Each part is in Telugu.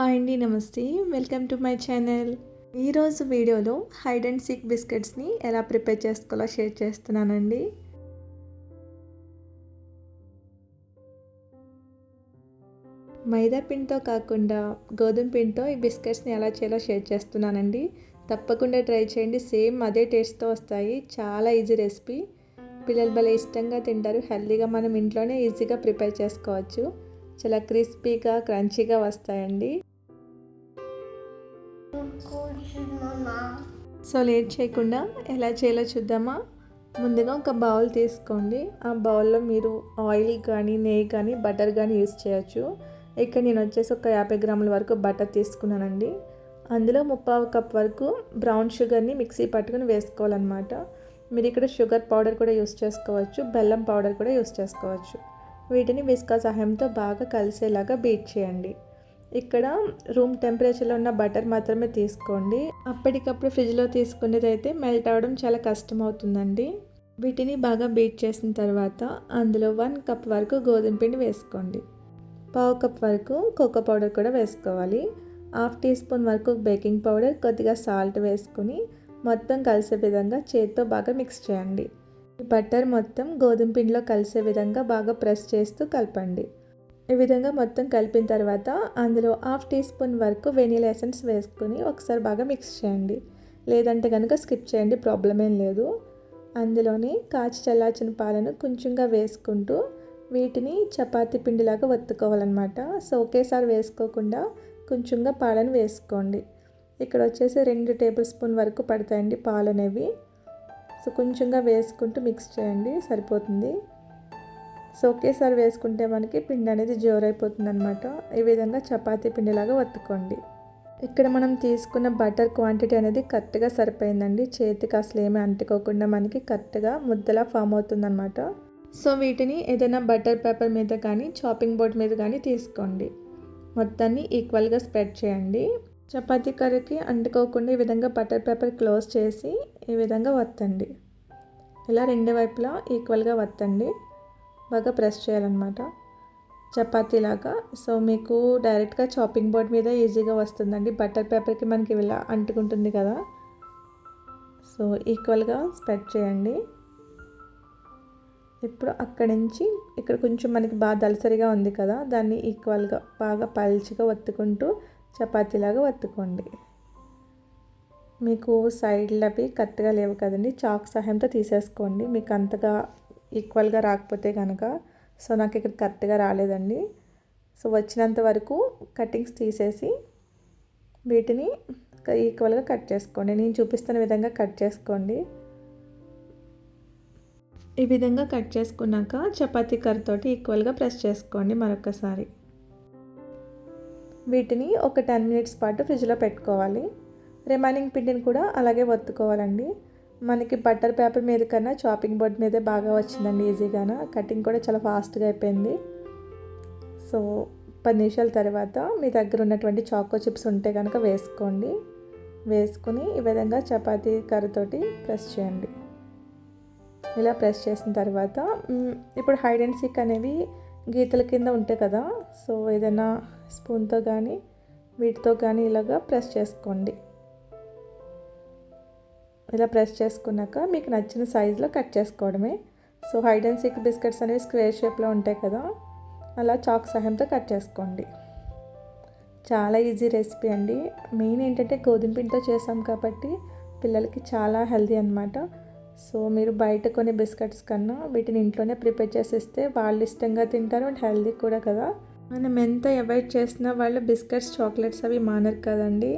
హాయ్ అండి నమస్తే. Welcome to my channel. ఈరోజు వీడియోలో హైడ్ అండ్ సీక్ బిస్కెట్స్ని ఎలా ప్రిపేర్ చేసుకోవాలో షేర్ చేస్తున్నానండి. మైదా పిండితో కాకుండా గోధుమ పిండితో ఈ బిస్కెట్స్ని ఎలా చేయాలో షేర్ చేస్తున్నానండి. తప్పకుండా ట్రై చేయండి. సేమ్ అదే టేస్ట్తో వస్తాయి. చాలా ఈజీ రెసిపీ పిల్లలు భలే ఇష్టంగా తింటారు. హెల్తీగా మనం ఇంట్లోనే ఈజీగా ప్రిపేర్ చేసుకోవచ్చు. చాలా క్రిస్పీగా క్రంచీగా వస్తాయండి. సో లేట్ చేయకుండా ఎలా చేయాలో చూద్దామా? ముందుగా ఒక బౌల్ తీసుకోండి. ఆ బౌల్లో మీరు ఆయిల్ కానీ నెయ్యి కానీ బటర్ కానీ యూస్ చేయొచ్చు. ఇక్కడ నేను వచ్చేసి ఒక యాభై గ్రాముల వరకు బటర్ తీసుకున్నానండి. అందులో ముప్పావు కప్ వరకు బ్రౌన్ షుగర్ని మిక్సీ పట్టుకుని వేసుకోవాలన్నమాట. మీరు ఇక్కడ షుగర్ పౌడర్ కూడా యూస్ చేసుకోవచ్చు బెల్లం పౌడర్ కూడా యూస్ చేసుకోవచ్చు. వీటిని విస్కా సహాయంతో బాగా కలిసేలాగా బీట్ చేయండి. ఇక్కడ రూమ్ టెంపరేచర్లో ఉన్న బటర్ మాత్రమే తీసుకోండి. అప్పటికప్పుడు ఫ్రిడ్జ్లో తీసుకునేది అయితే మెల్ట్ అవ్వడం చాలా కష్టం అవుతుందండి వీటిని బాగా బీట్ చేసిన తర్వాత అందులో వన్ కప్ వరకు గోధుమ పిండి వేసుకోండి. పావు కప్ వరకు కోకో పౌడర్ కూడా వేసుకోవాలి. హాఫ్ టీ స్పూన్ వరకు బేకింగ్ పౌడర్ కొద్దిగా సాల్ట్ వేసుకుని మొత్తం కలిసే విధంగా చేతితో బాగా మిక్స్ చేయండి. బటర్ మొత్తం గోధుమ పిండిలో కలిసే విధంగా బాగా ప్రెస్ చేస్తూ కలపండి. ఈ విధంగా మొత్తం కలిపిన తర్వాత అందులో హాఫ్ టీ స్పూన్ వరకు వెనీలా ఎసెన్స్ వేసుకొని ఒకసారి బాగా మిక్స్ చేయండి. లేదంటే కనుక స్కిప్ చేయండి ప్రాబ్లం ఏం లేదు. అందులోని కాచి చల్లార్చిన పాలను కొంచెంగా వేసుకుంటూ వీటిని చపాతి పిండిలాగా వత్తుకోవాలన్నమాట సో ఒకేసారి వేసుకోకుండా కొంచెంగా పాలను వేసుకోండి. ఇక్కడ వచ్చేసి రెండు టేబుల్ స్పూన్ వరకు పడతాయండి పాలు అనేవి సో కొంచెంగా వేసుకుంటూ మిక్స్ చేయండి సరిపోతుంది. సో ఒకేసారి వేసుకుంటే మనకి పిండి అనేది జోరైపోతుంది అనమాట ఈ విధంగా చపాతీ పిండిలాగా వత్తుకోండి ఇక్కడ మనం తీసుకున్న బటర్ క్వాంటిటీ అనేది కరెక్ట్గా సరిపోయిందండి. చేతికి అసలు ఏమీ అంటుకోకుండా మనకి కరెక్ట్గా ముద్దలా ఫామ్ అవుతుందన్నమాట. సో వీటిని ఏదైనా బటర్ పేపర్ మీద కానీ చాపింగ్ బోర్డ్ మీద కానీ తీసుకోండి. మొత్తాన్ని ఈక్వల్గా స్ప్రెడ్ చేయండి. చపాతీ కర్రీకి అంటుకోకుండా ఈ విధంగా బటర్ పేపర్ క్లోజ్ చేసి ఈ విధంగా వత్తండి ఇలా రెండు వైపులా ఈక్వల్గా వత్తండి బాగా ప్రెస్ చేయాలన్నమాట. చపాతీలాగా. సో మీకు డైరెక్ట్గా చాపింగ్ బోర్డ్ మీద ఈజీగా వస్తుందండి. బటర్ పేపర్కి మనకి ఇలా అంటుకుంటుంది కదా. సో ఈక్వల్గా స్ప్రెడ్ చేయండి. ఇప్పుడు అక్కడి నుంచి ఇక్కడ కొంచెం మనకి బాగా దలసరిగా ఉంది కదా. దాన్ని ఈక్వల్గా బాగా పల్చిగా వత్తుకుంటూ చపాతీలాగా వత్తుకోండి. మీకు సైడ్లు అవి కరెక్ట్గా లేవు కదండి. చాక్ సహాయంతో తీసేసుకోండి. మీకు అంతగా ఈక్వల్గా రాకపోతే కనుక సో నాకు ఇక్కడ కరెక్ట్గా రాలేదండి. సో వచ్చినంత వరకు కటింగ్స్ తీసేసి వీటిని ఈక్వల్గా కట్ చేసుకోండి. నేను చూపిస్తున్న విధంగా కట్ చేసుకోండి. ఈ విధంగా కట్ చేసుకున్నాక చపాతీ కర్రతోటి ఈక్వల్గా ప్రెస్ చేసుకోండి మరొకసారి వీటిని ఒక టెన్ మినిట్స్ పాటు ఫ్రిడ్జ్లో పెట్టుకోవాలి. రిమైనింగ్ పిండిని కూడా అలాగే వత్తుకోవాలండి మనకి బట్టర్ పేపర్ మీద కన్నా చాపింగ్ బోర్డ్ మీదే బాగా వచ్చిందండి ఈజీగాన? కటింగ్ కూడా చాలా ఫాస్ట్గా అయిపోయింది. సో పది నిమిషాల తర్వాత మీ దగ్గర ఉన్నటువంటి చాకో చిప్స్ ఉంటే కనుక వేసుకోండి. వేసుకుని ఈ విధంగా చపాతీ కర్రతోటి ప్రెస్ చేయండి. ఇలా ప్రెస్ చేసిన తర్వాత ఇప్పుడు హైడ్ అండ్ సీక్ అనేవి గీతల కింద ఉంటాయి కదా? సో ఏదైనా స్పూన్తో కానీ వీటితో కానీ ఇలాగా ప్రెస్ చేసుకోండి. ఇలా ప్రెస్ చేసుకున్నాక మీకు నచ్చిన సైజులో కట్ చేసుకోవడమే. So hide and seek biscuits అనేవి స్క్వేర్ షేప్లో ఉంటాయి కదా అలా చాక్ సహాయంతో కట్ చేసుకోండి. చాలా ఈజీ రెసిపీ అండి. మెయిన్ ఏంటంటే గోధుమ పిండితో చేసాం కాబట్టి పిల్లలకి చాలా హెల్దీ అనమాట సో మీరు బయట కొన్ని బిస్కెట్స్ కన్నా వీటిని ఇంట్లోనే ప్రిపేర్ చేసేస్తే వాళ్ళు ఇష్టంగా తింటారు అండ్ హెల్దీ కూడా కదా. మనం ఎంత అవాయిడ్ చేసినా వాళ్ళు బిస్కెట్స్ చాక్లెట్స్ అవి మానరు కదండి.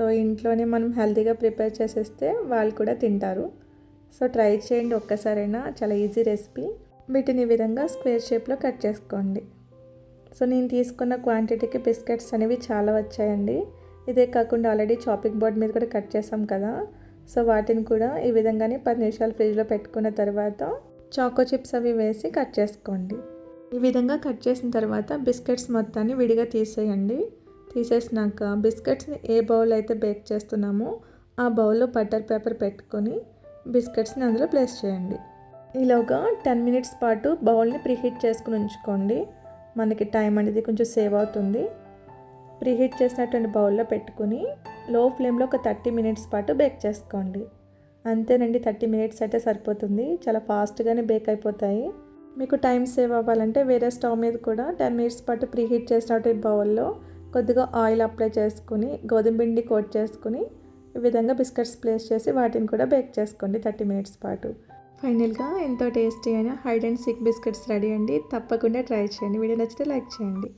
సో ఇంట్లోనే మనం హెల్తీగా ప్రిపేర్ చేసేస్తే వాళ్ళు కూడా తింటారు. సో ట్రై చేయండి ఒక్కసారైనా చాలా ఈజీ రెసిపీ. వీటిని ఈ విధంగా స్క్వేర్ షేప్లో కట్ చేసుకోండి. సో నేను తీసుకున్న క్వాంటిటీకి బిస్కెట్స్ అనేవి చాలా వచ్చాయండి. ఇదే కాకుండా ఆల్రెడీ చాపింగ్ బోర్డ్ మీద కూడా కట్ చేసాం కదా. సో వాటిని కూడా ఈ విధంగానే పది నిమిషాలు ఫ్రిడ్జ్లో పెట్టుకున్న తర్వాత చాకో చిప్స్ అవి వేసి కట్ చేసుకోండి. ఈ విధంగా కట్ చేసిన తర్వాత బిస్కెట్స్ మొత్తాన్ని విడిగా తీసేయండి. తీసేసినాక బిస్కెట్స్ని ఏ బౌల్ అయితే బేక్ చేస్తున్నామో ఆ బౌల్లో బటర్ పేపర్ పెట్టుకొని బిస్కెట్స్ని అందులో ప్లేస్ చేయండి. ఈలోగా టెన్ మినిట్స్ పాటు బౌల్ని ప్రీహీట్ చేసుకుని ఉంచుకోండి. మనకి టైం అనేది కొంచెం సేవ్ అవుతుంది. ప్రీహీట్ చేసినటువంటి బౌల్లో పెట్టుకుని లో ఫ్లేమ్లో ఒక థర్టీ మినిట్స్ పాటు బేక్ చేసుకోండి. అంతేనండి థర్టీ మినిట్స్ అయితే సరిపోతుంది. చాలా ఫాస్ట్గానే బేక్ అయిపోతాయి. మీకు టైం సేవ్ అవ్వాలంటే వేరే స్టవ్ మీద కూడా టెన్ మినిట్స్ పాటు ప్రీహీట్ చేసినటువంటి బౌల్లో కొద్దిగా ఆయిల్ అప్లై చేసుకుని గోధుమ పిండి కోట్ చేసుకుని ఈ విధంగా బిస్కెట్స్ ప్లేస్ చేసి వాటిని కూడా బేక్ చేసుకోండి థర్టీ మినిట్స్ పాటు. ఫైనల్గా ఎంతో టేస్టీ అయిన hide and seek biscuits ready అండి. తప్పకుండా ట్రై చేయండి. వీడియో నచ్చితే లైక్ చేయండి.